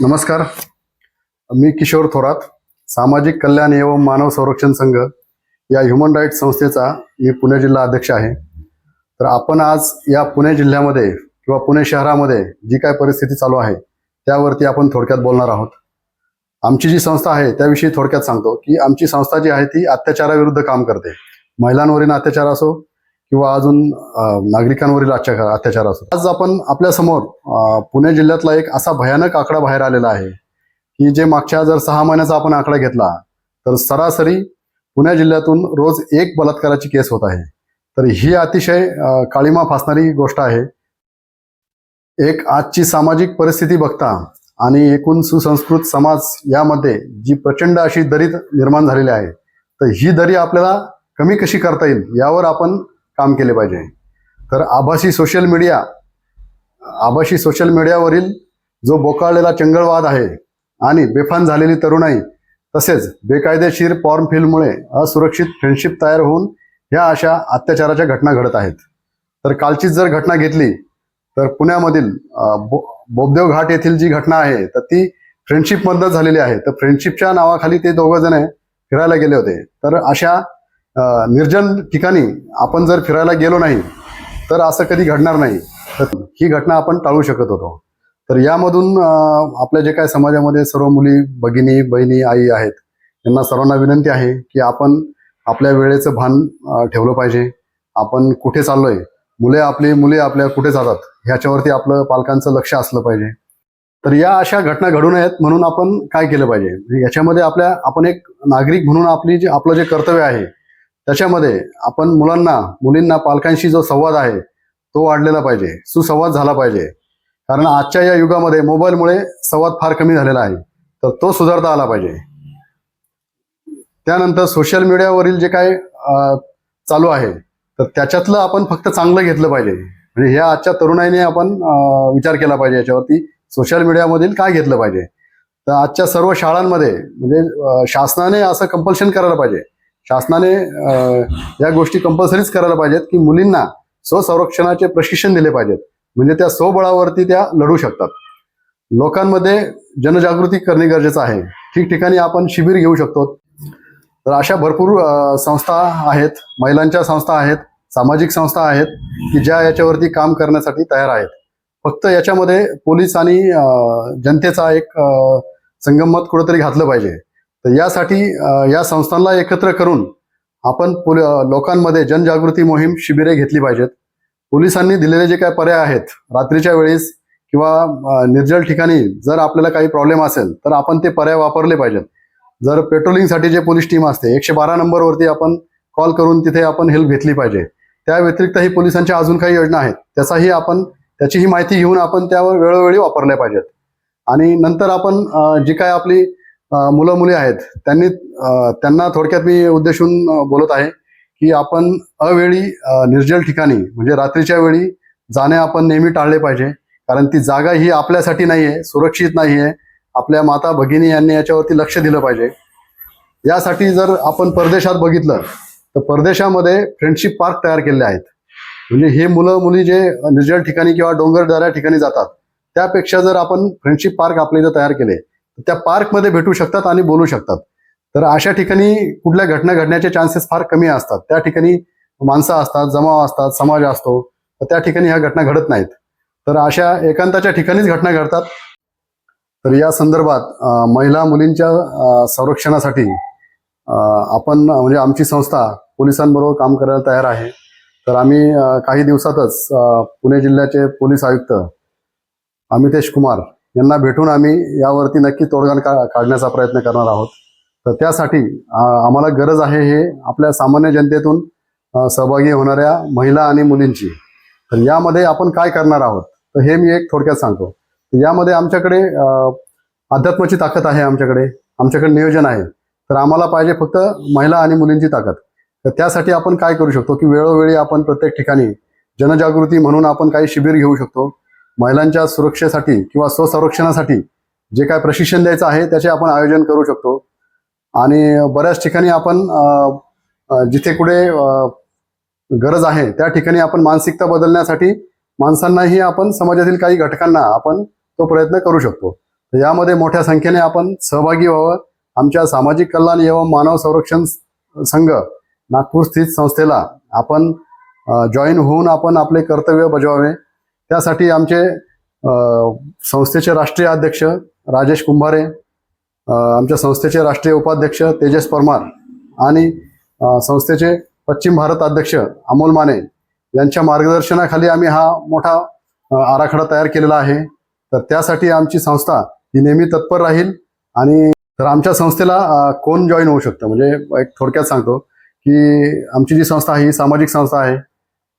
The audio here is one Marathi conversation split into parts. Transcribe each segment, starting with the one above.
नमस्कार. मी किशोर थोरात. सामाजिक कल्याण एवं मानव संरक्षण संघ या ह्युमन राईट्स संस्थेचा मी पुणे जिल्हा अध्यक्ष आहे. तर आपण आज या पुणे जिल्ह्यामध्ये किंवा पुणे शहरामध्ये जी काय परिस्थिती चालू आहे त्यावरती आपण थोडक्यात बोलणार आहोत. आमची जी संस्था आहे त्याविषयी थोडक्यात सांगतो की आमची संस्था जी आहे ती अत्याचाराविरुद्ध काम करते. महिलांवरील अत्याचार असो किंवा अजून नागरिकांवरील अत्याचार अत्याचार असो. आज आपण आपल्यासमोर पुणे जिल्ह्यातला एक असा भयानक आकडा बाहेर आलेला आहे की जे मागच्या जर सहा महिन्याचा आपण आकडा घेतला तर सरासरी पुणे जिल्ह्यातून रोज एक बलात्काराची केस होत आहे. तर ही अतिशय काळीमा फासणारी गोष्ट आहे. एक आजची सामाजिक परिस्थिती बघता आणि एकूण सुसंस्कृत समाज यामध्ये जी प्रचंड अशी दरी निर्माण झालेली आहे तर ही दरी आपल्याला कमी कशी करता येईल यावर आपण काम केले पाहिजे. तर आभासी सोशल मीडिया आभासी सोशल मीडियावरील जो बोकाळलेला चंगळवाद आहे आणि बेफान झालेली तरुणाई तसेच बेकायदेशीर फॉर्म फिल्ममुळे असुरक्षित फ्रेंडशिप तयार होऊन ह्या अशा अत्याचाराच्या घटना घडत आहेत. तर कालचीच जर घटना घेतली तर पुण्यामधील बो बोबदेव घाट येथील जी घटना आहे तर ती फ्रेंडशिपमधनंच झालेली आहे. तर फ्रेंडशिपच्या नावाखाली ते दोघं जण फिरायला गेले होते. तर अशा निर्जन ठिकाणी आपण जर फिरायला गेलो नाही तर असं कधी घडणार नाही. तर ही घटना आपण टाळू शकत होतो. तर यामधून आपल्या जे काय समाजामध्ये सर्व मुली भगिनी बहिणी आई आहेत यांना सर्वांना विनंती आहे की आपण आपल्या वेळेचं भान ठेवलं पाहिजे. आपण कुठे चाललोय? मुले आपली मुले आपल्या कुठे जातात? ह्याच्यावरती आपलं पालकांचं लक्ष असलं पाहिजे. तर या अशा घटना घडू नयेत म्हणून आपण काय केलं पाहिजे? म्हणजे याच्यामध्ये आपल्या आपण एक नागरिक म्हणून आपली जे आपलं जे कर्तव्य आहे त्याच्यामध्ये आपण मुलांना मुलींना पालकांशी जो संवाद आहे तो वाढलेला पाहिजे. सुसंवाद झाला पाहिजे. कारण आजच्या या युगामध्ये मोबाईलमुळे संवाद फार कमी झालेला आहे. तर तो सुधारता आला पाहिजे. त्यानंतर सोशल मीडियावरील जे काय चालू आहे तर त्याच्यातलं आपण फक्त चांगलं घेतलं पाहिजे. म्हणजे ह्या आजच्या तरुणाईने आपण विचार केला पाहिजे याच्यावरती सोशल मीडियामधील काय घेतलं पाहिजे. तर आजच्या सर्व शाळांमध्ये म्हणजे शासनाने असं कंपल्शन करायला पाहिजे. शासनाने या गोष्टी कंपल्सरीच करायला पाहिजेत की मुलींना स्वसंरक्षणाचे प्रशिक्षण दिले पाहिजेत. म्हणजे त्या स्वबळावरती त्या लढू शकतात. लोकांमध्ये जनजागृती करणे गरजेचं आहे. ठिकठिकाणी आपण शिबिर घेऊ शकतो. तर अशा भरपूर संस्था आहेत. महिलांच्या संस्था आहेत. सामाजिक संस्था आहेत की ज्या याच्यावरती काम करण्यासाठी तयार आहेत. फक्त याच्यामध्ये पोलीस आणि जनतेचा एक संगमत कुठंतरी घातलं पाहिजे. तर यासाठी या संस्थांना एकत्र करून आपण पोल- लोकांमध्ये जनजागृती मोहीम शिबिरे घेतली पाहिजेत. पोलिसांनी दिलेले जे काय पर्याय आहेत रात्रीच्या वेळेस किंवा निर्जल ठिकाणी जर आपल्याला काही प्रॉब्लेम असेल तर आपण ते पर्याय वापरले पाहिजेत. जर पेट्रोलिंगसाठी जे पोलीस टीम असते एकशे बारा नंबरवरती आपण कॉल करून तिथे आपण हेल्प घेतली पाहिजे. त्या व्यतिरिक्तही पोलिसांच्या अजून काही योजना आहेत त्याचाही आपण त्याचीही माहिती घेऊन आपण त्यावर वेळोवेळी वापरल्या पाहिजेत. आणि नंतर आपण जी काय आपली मुलं मुली आहेत. त्यांनी त्यांना थोडक्यात मी उद्देशून बोलत आहे की आपण अवेळी निर्जल ठिकाणी म्हणजे रात्रीच्या वेळी जाणे आपण नेहमी टाळले पाहिजे. कारण ती जागा ही आपल्यासाठी नाही आहे सुरक्षित नाही आहे आपल्या माता भगिनी यांनी याच्यावरती लक्ष दिलं पाहिजे. यासाठी जर आपण परदेशात बघितलं तर परदेशामध्ये फ्रेंडशिप पार्क तयार केलेले आहेत. म्हणजे हे मुलं मुली जे निर्जल ठिकाणी किंवा डोंगरदऱ्या ठिकाणी जातात त्यापेक्षा जर आपण फ्रेंडशिप पार्क आपल्या इथं तयार केले त्या पार्कमध्ये भेटू शकतात आणि बोलू शकतात. तर अशा ठिकाणी कुठल्या घटना घडण्याचे चान्सेस फार कमी असतात. त्या ठिकाणी माणसं असतात जमाव असतात समाज असतो तर त्या ठिकाणी ह्या घटना घडत नाहीत. तर अशा एकांताच्या ठिकाणीच घटना घडतात. तर या संदर्भात महिला मुलींच्या संरक्षणासाठी आपण म्हणजे आमची संस्था पोलिसांबरोबर काम करायला तयार आहे. तर आम्ही काही दिवसातच पुणे जिल्ह्याचे पोलीस आयुक्त अमितेश कुमार यांना भेटून आम्ही यावरती नक्की तोडगा का काढण्याचा प्रयत्न करणार आहोत. तर त्यासाठी आम्हाला गरज आहे हे आपल्या सामान्य जनतेतून सहभागी होणाऱ्या महिला आणि मुलींची. तर यामध्ये आपण काय करणार आहोत? तर हे मी एक थोडक्यात सांगतो. यामध्ये आमच्याकडे अध्यात्माची ताकद आहे आमच्याकडे. आमच्याकडे नियोजन आहे. तर आम्हाला पाहिजे फक्त महिला आणि मुलींची ताकद. तर त्यासाठी आपण काय करू शकतो की वेळोवेळी आपण प्रत्येक ठिकाणी जनजागृती म्हणून आपण काही शिबिर घेऊ शकतो. महिलांच्या सुरक्षेसाठी किंवा स्वसंरक्षणासाठी जे काय प्रशिक्षण द्यायचं आहे त्याचे आपण आयोजन करू शकतो. आणि बऱ्याच ठिकाणी आपण जिथे कुठे गरज आहे त्या ठिकाणी आपण मानसिकता बदलण्यासाठी माणसांनाही आपण समाजातील काही घटकांना आपण तो प्रयत्न करू शकतो. यामध्ये मोठ्या संख्येने आपण सहभागी व्हावं. आमच्या सामाजिक कल्याण एवं मानव संरक्षण संघ नागपूर स्थित संस्थेला आपण जॉईन होऊन आपण आपले कर्तव्य बजावावे. त्यासाठी आमचे संस्थेचे राष्ट्रीय अध्यक्ष राजेश कुंभारे आमच्या संस्थेचे राष्ट्रीय उपाध्यक्ष तेजस परमार आणि संस्थेचे पश्चिम भारत अध्यक्ष अमोल माने यांच्या मार्गदर्शनाखाली आम्ही हा मोठा आराखडा तयार केलेला आहे. तर त्यासाठी आमची संस्था ही नेहमी तत्पर राहील आणि तर आमच्या संस्थेला कोण जॉईन होऊ शकतं? म्हणजे एक थोडक्यात सांगतो की आमची जी संस्था आहे ही सामाजिक संस्था आहे.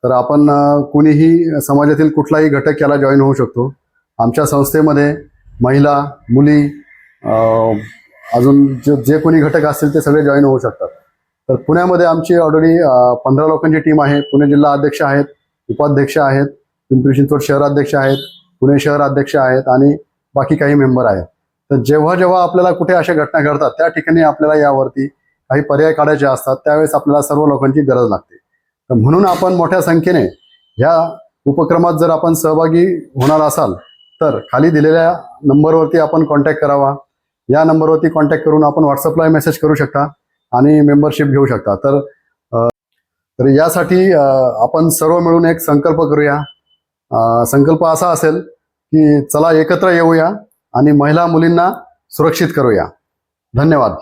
तर आपण कुणीही समाजातील कुठलाही घटक याला जॉईन होऊ शकतो. आमच्या संस्थेमध्ये महिला मुली अजून जे जे कोणी घटक असतील ते सगळे जॉईन होऊ शकतात. तर पुण्यामध्ये आमची ऑलरेडी पंधरा लोकांची टीम आहे. पुणे जिल्हा अध्यक्ष आहेत उपाध्यक्ष आहेत पिंपरी चिंचवड शहराध्यक्ष आहेत पुणे शहर अध्यक्ष आहेत आणि बाकी काही मेंबर आहेत. तर जेव्हा जेव्हा आपल्याला कुठे अशा घटना घडतात त्या ठिकाणी आपल्याला यावरती काही पर्याय काढायचे असतात त्यावेळेस आपल्याला सर्व लोकांची गरज लागते. म्हणून आपण मोठ्या संख्येने ह्या उपक्रमात जर आपण सहभागी होणार असाल तर खाली दिलेल्या नंबरवरती आपण कॉन्टॅक्ट करावा. या नंबरवरती कॉन्टॅक्ट करून आपण व्हॉट्सअपला मेसेज करू शकता आणि मेंबरशिप घेऊ शकता. तर तर यासाठी आपण सर्व मिळून एक संकल्प करूया. संकल्प असा असेल की चला एकत्र येऊया आणि महिला मुलींना सुरक्षित करूया. धन्यवाद.